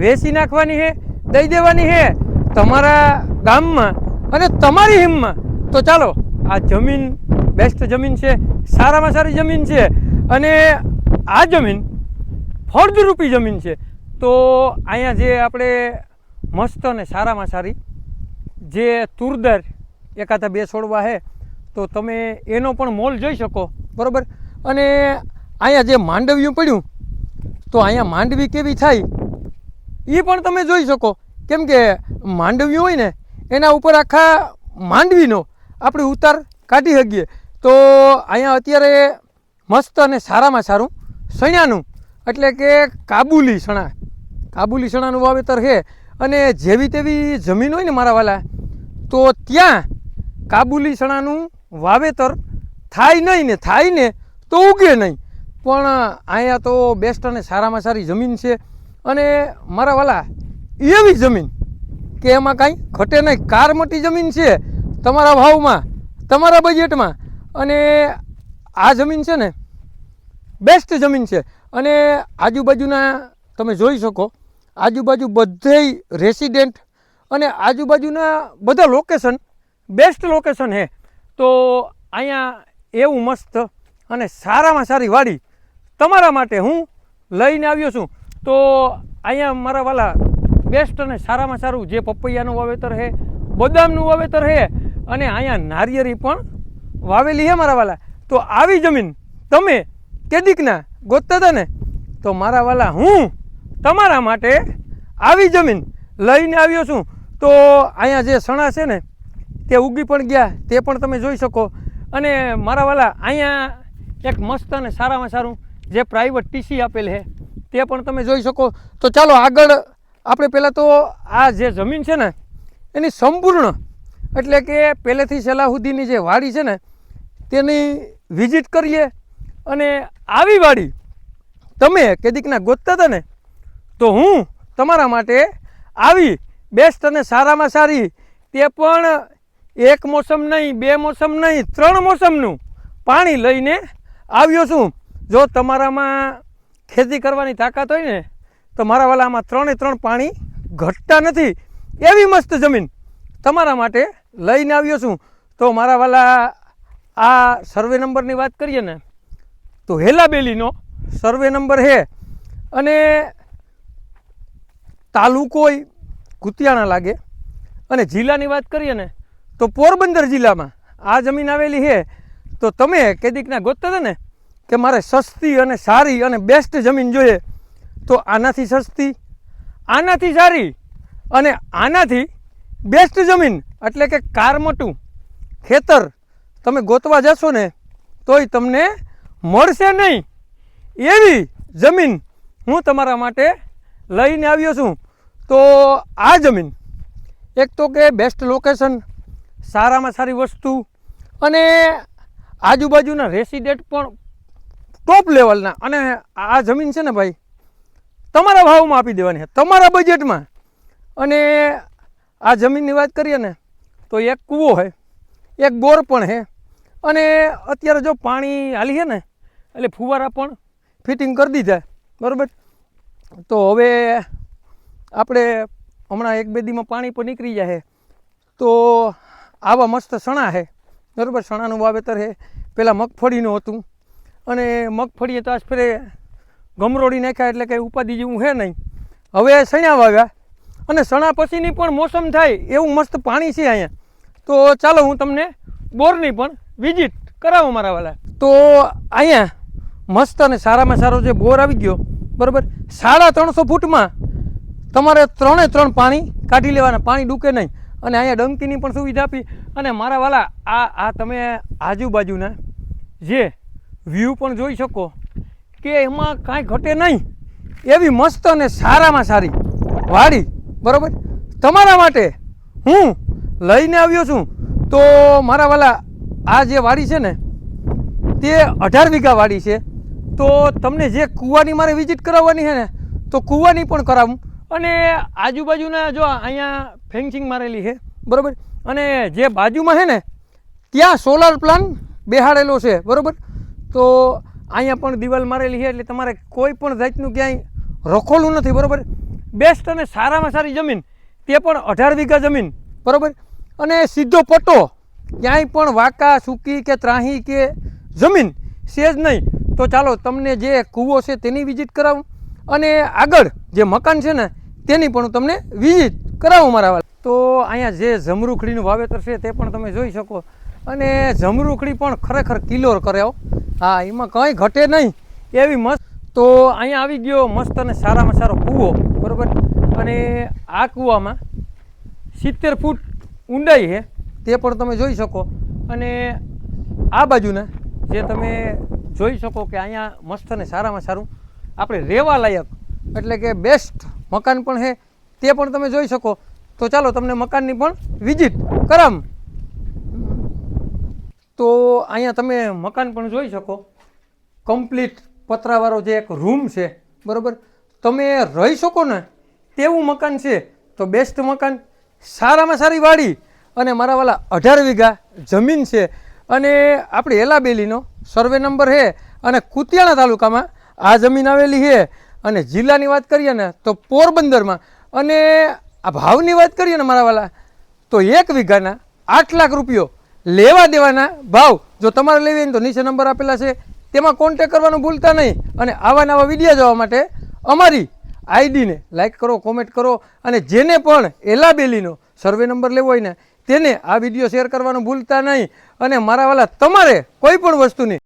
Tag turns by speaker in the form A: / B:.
A: વેચી નાખવાની છે, દઈ દેવાની છે, તમારા ગામમાં અને તમારી હિમમાં તો ચાલો, આ જમીન બેસ્ટ જમીન છે, સારામાં સારી જમીન છે, અને આ જમીન ફળદ્રુપી જમીન છે. તો અહીંયા જે આપણે મસ્ત અને સારામાં સારી જે તુરદર એકાદા બે છોડવા છે, તો તમે એનો પણ મોલ જોઈ શકો, બરાબર? અને અહીંયા જે માંડવ્યું પડ્યું, તો અહીંયા માંડવી કેવી થાય? એ પણ તમે જોઈ શકો. કેમ કે માંડવી હોય ને, એના ઉપર આખા માંડવીનો આપણે ઉતાર કાઢી શકીએ. તો અહીંયા અત્યારે મસ્ત અને સારામાં સારું સણ્યાનું એટલે કે કાબુલી સણા. કાબુલી સણાનું વાવેતર છે. અને જેવી તેવી જમીન હોય ને મારા વાલા, તો ત્યાં કાબુલી ચણાનું વાવેતર થાય નહીં ને, થાય ને તો ઉગે નહીં. પણ અહીંયા તો બેસ્ટ અને સારામાં સારી જમીન છે. અને મારા વાલા, એવી જમીન કે એમાં કાંઈ ઘટે નહીં. કાર મોટી જમીન છે તમારા ભાવમાં, તમારા બજેટમાં અને આ જમીન છે ને બેસ્ટ જમીન છે. અને આજુબાજુના તમે જોઈ શકો, આજુબાજુ બધે રેસિડેન્ટ અને આજુબાજુના બધા લોકેશન બેસ્ટ લોકેશન છે તો અહીંયા એવું મસ્ત અને સારામાં સારી વાડી તમારા માટે હું લઈને આવ્યો છું. તો અહીંયા મારા વાલા બેસ્ટ અને સારામાં સારું જે પપૈયાનું વાવેતર છે, બદામનું વાવેતર છે, અને અહીંયા નારિયેરી પણ વાવેલી છે મારા વાલા. તો આવી જમીન તમે કેદીકના ગોતતા હતા ને તો મારા વાલા હું તમારા માટે આવી જમીન લઈને આવ્યો છું. તો અહીંયા જે સણા છે ને, તે ઉગી પણ ગયા, તે પણ તમે જોઈ શકો. અને મારા વાલા અહીંયા એક મસ્ત અને સારામાં સારું જે પ્રાઇવેટ ટીસી આપેલ છે તે પણ તમે જોઈ શકો. તો ચાલો આગળ આપણે પહેલાં તો આ જે જમીન છે ને, એની સંપૂર્ણ, એટલે કે પહેલેથી છેલ્લા જે વાડી છે ને, તેની વિઝિટ કરીએ. અને આવી વાડી તમે કેદીકના ગોતતા હતા ને, તો હું તમારા માટે આવી બેસ્ટ અને સારામાં સારી, તે પણ એક મોસમ નહીં, બે મોસમ નહીં, ત્રણ મોસમનું પાણી લઈને આવ્યો છું. જો તમારામાં ખેતી કરવાની તાકાત હોય ને, તો મારા વાલામાં ત્રણે ત્રણ પાણી ઘટતા નથી. એવી મસ્ત જમીન તમારા માટે લઈને આવ્યો છું. તો મારા વાલા, આ સર્વે નંબરની વાત કરીએ ને, તો હેલાબેલીનો સર્વે નંબર છે અને તાલુકોય કુતિયાણા લાગે. અને જિલ્લાની વાત કરીએ ને, તો પોરબંદર જિલ્લામાં આ જમીન આવેલી છે તો તમે કેદીકના ગોતતા હતા ને કે મારે સસ્તી અને સારી અને બેસ્ટ જમીન જોઈએ, તો આનાથી સસ્તી, આનાથી સારી અને આનાથી બેસ્ટ જમીન. એટલે કે કારમટું ખેતર, તમે ગોતવા જશો ને, તોય તમને મળશે નહીં. એવી જમીન હું તમારા માટે લઈને આવ્યો છું. તો આ જમીન, એક તો કે બેસ્ટ લોકેશન સારામાં સારી વસ્તુ અને આજુબાજુના રેસિડેન્ટ પણ ટોપ લેવલના અને આ જમીન છે ને ભાઈ, તમારા ભાવમાં આપી દેવાની છે. તમારા બજેટમાં અને આ જમીનની વાત કરીએ ને, તો એક કૂવો છે, એક બોર પણ છે. અને અત્યારે જો પાણી હાલી છે ને, એટલે ફુવારા પણ ફિટિંગ કરી દીધા. બરાબર? તો હવે આપણે હમણાં એક બેદીમાં પાણી પણ નીકળી જાય તો આવા મસ્ત સણા છે. બરાબર? સણાનું વાવેતર છે. પહેલાં મગફળીનું હતું. અને મગફળીએ તો આજ ફેરે ગમરોડી નાખ્યા એટલે કંઈ ઉપાધિ જેવું છે નહીં. હવે સણા વાવ્યા અને સણા પછીની પણ મોસમ થાય એવું મસ્ત પાણી છે અહીંયા. તો ચાલો હું તમને બોરની પણ વિઝિટ કરાવું મારા વાલા. તો અહીંયા મસ્ત અને સારામાં સારો જે બોર આવી ગયો, બરાબર? સાડા ત્રણસો ફૂટમાં તમારે ત્રણે ત્રણ પાણી કાઢી લેવાના, પાણી ડૂકે નહીં. અને અહીંયા ડંકીની પણ સુવિધા આપી. અને મારા વાલા, આ આ તમે આજુબાજુના જે વ્યૂ પણ જોઈ શકો કે એમાં કાંઈ ઘટે નહીં. એવી મસ્ત અને સારામાં સારી વાડી, બરાબર? તમારા માટે હું લઈને આવ્યો છું. તો મારા વાલા, આ જે વાડી છે ને, તે અઢાર વીઘા વાડી છે. તો તમને જે કૂવાની મારે વિઝિટ કરાવવાની છે ને, તો કૂવાની પણ કરાવું. અને આજુબાજુના જો અહીંયા ફેન્સિંગ મારેલી છે, બરાબર? અને જે બાજુમાં છે ને, ત્યાં સોલાર પ્લાન બેહાડેલો છે, બરાબર? તો અહીંયા પણ દિવાલ મારેલી છે, એટલે તમારે કોઈ પણ જાતનું ક્યાંય રખોલું નથી, બરાબર? બેસ્ટ અને સારામાં સારી જમીન, તે પણ અઢાર વીઘા જમીન, બરાબર? અને સીધો પટ્ટો, ક્યાંય પણ વાંકા, સૂકી કે ત્રાહી કે જમીન, છે જ નહીં. તો ચાલો, તમને જે કૂવો છે તેની વિઝિટ કરાવું. અને આગળ જે મકાન છે ને, તેની પણ હું તમને વિઝિટ કરાવું મારા તો અહીંયા જે જમરૂખડીનું વાવેતર છે, તે પણ તમે જોઈ શકો. અને જમરૂખડી પણ ખરેખર કિલોર કર્યો હા. એમાં કંઈ ઘટે નહીં. એવી મસ્ત તો અહીંયા આવી ગયો મસ્ત અને સારામાં સારો કૂવો, બરોબર? અને આ કૂવામાં સિત્તેર ફૂટ ઊંડાઈ છે, તે પણ તમે જોઈ શકો. અને આ બાજુના જે તમે જોઈ શકો કે અહીંયા મસ્ત અને સારામાં સારું આપણે રહેવા લાયક એટલે કે બેસ્ટ મકાન પણ છે, તે પણ તમે જોઈ શકો. તો ચાલો તમને મકાનની પણ વિઝિટ કરામ તો અહીંયા તમે મકાન પણ જોઈ શકો. કમ્પ્લીટ પતરાવાળો જે એક રૂમ છે, બરાબર? તમે રહી શકો ને તેવું મકાન છે, તો બેસ્ટ મકાન. સારામાં સારી વાડી અને મારા વાલા અઢાર વીઘા જમીન છે. અને આપણી એલાબેલીનો સર્વે નંબર છે અને કુતિયાણા તાલુકામાં આ જમીન આવેલી છે. અને જિલ્લાની વાત કરીએ ને તો પોરબંદરમાં. અને આ ભાવની વાત કરીએ ને મારા વાલા તો એક વીઘાના આઠ લાખ રૂપિયો લેવા દેવાના? ભાવ, જો તમારે લેવી હોય તો નીચે નંબર આપેલા છે. તેમાં કોન્ટેક કરવાનું ભૂલતા નહીં. અને આવા નવા વીડિયો જોવા માટે અમારી આઈડીને લાઇક કરો કોમેન્ટ કરો. અને જેને પણ એલાબેલીનો સર્વે નંબર લેવો હોય ને, તેને આ વીડિયો શેર કરવાનું ભૂલતા નહીં. અને મારા વાલા, તમારે કોઈ પણ વસ્તુની